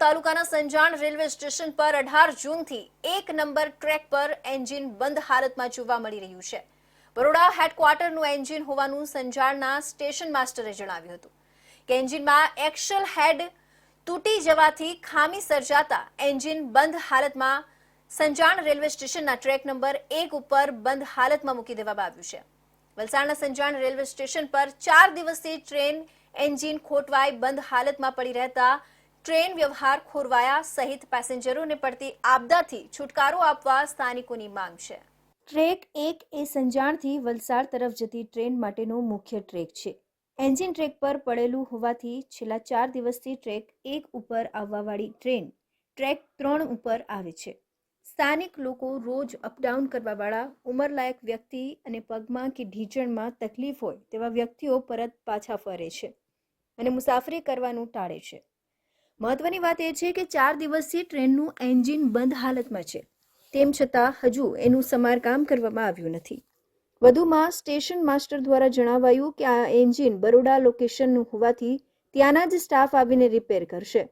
તાલુકાના Sanjan railway station પર અઢાર જૂનથી એક નંબર ટ્રેક પર એન્જિન બંધ હાલતમાં જોવા મળી રહ્યું છે. બરોડા હેડક્વાર્ટરનું એન્જિન હોવાનું સંજાણના સ્ટેશન માસ્ટરે જણાવ્યું હતું કે એન્જિનમાં એક્સલ હેડ તૂટી જવાથી ખામી સર્જાતા એન્જિન બંધ હાલતમાં સંજાણ રેલવે સ્ટેશનના ટ્રેક નંબર એક ઉપર બંધ હાલતમાં મૂકી દેવામાં આવ્યું છે. વલસાડના સંજાણ રેલવે સ્ટેશન પર ચાર દિવસથી ટ્રેન એન્જિન ખોટવાઈ બંધ હાલતમાં પડી રહેતા ટ્રેન વ્યવહાર ખોરવાયા સહિત પેસેન્જરોને પડતી આપદાથી છુટકારો આપવા સ્થાનિકોની માંગ છે. ટ્રેક એક એ સંજાણથી વલસાડ તરફ જતી ટ્રેન માટેનો મુખ્ય ટ્રેક છે. એન્જિન ટ્રેક પર પડેલું હોવાથી છેલ્લા ચાર દિવસથી ટ્રેક એક ઉપર આવવાવાળી ટ્રેન ટ્રેક ત્રણ ઉપર આવે છે. સ્થાનિક લોકો રોજ અપડાઉન કરવાવાળા, ઉંમરલાયક વ્યક્તિ અને પગમાં કે ઢીંચણમાં તકલીફ હોય તેવા વ્યક્તિઓ પરત પાછા ફરે છે અને મુસાફરી કરવાનું ટાળે છે. મહત્વની વાત એ છે કે ચાર દિવસથી ટ્રેનનું એન્જિન બંધ હાલતમાં છે. તેમ છતાં હજુ એનું સમારકામ કરવામાં આવ્યું નથી. વધુમાં સ્ટેશન માસ્ટર દ્વારા જણાવાયું કે આ એન્જિન બરોડા લોકેશનનું હોવાથી ત્યાંના જ સ્ટાફ આવીને રિપેર કરશે.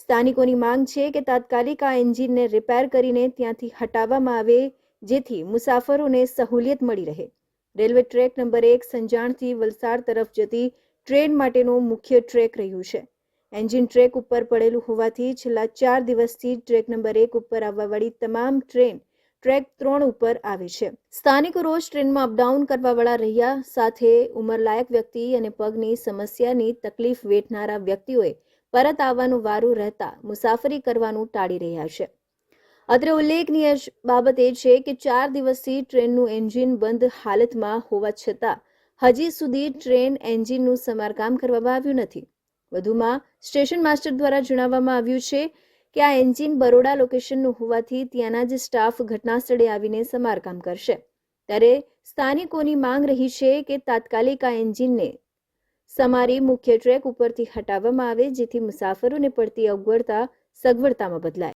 સ્થાનિકોની માંગ છે કે તાત્કાલિક આ એન્જિનને રિપેર કરીને ત્યાંથી હટાવવામાં આવે, જેથી મુસાફરોને સહુલિયત મળી રહે. રેલવે ટ્રેક નંબર એક સંજાણથી વલસાડ તરફ જતી ટ્રેન માટેનો મુખ્ય ટ્રેક રહ્યું છે. એન્જિન ટ્રેક ઉપર પડેલું હોવાથી છેલ્લા ચાર દિવસથી ટ્રેક નંબર એક ઉપર આવવાવાળી તમામ ટ્રેન ટ્રેક ત્રણ ઉપર આવે છે. સ્થાનિકો રોજ ટ્રેનમાં અપડાઉન કરવાવાળા રહ્યા સાથે ઉંમરલાયક વ્યક્તિ અને પગની સમસ્યાની તકલીફ વેઠનારા વ્યક્તિઓએ પરત આવવાનું વારું રહેતા મુસાફરી કરવાનું ટાળી રહ્યા છે. અત્રે ઉલ્લેખનીય બાબત એ છે કે ચાર દિવસથી ટ્રેનનું એન્જિન બંધ હાલતમાં હોવા છતાં હજી સુધી ટ્રેન એન્જિનનું સમારકામ કરવામાં આવ્યું નથી. વધુમાં સ્ટેશન માસ્ટર દ્વારા જણાવવામાં આવ્યું છે કે આ એન્જિન બરોડા લોકેશનનું હોવાથી ત્યાંના જ સ્ટાફ ઘટના સ્થળે આવીને સમારકામ કરશે. ત્યારે સ્થાનિકોની માંગ રહી છે કે તાત્કાલિક આ એન્જિનને સમારી મુખ્ય ટ્રેક ઉપરથી હટાવવામાં આવે, જેથી મુસાફરોને પડતી અગવડતા સગવડતામાં બદલાય.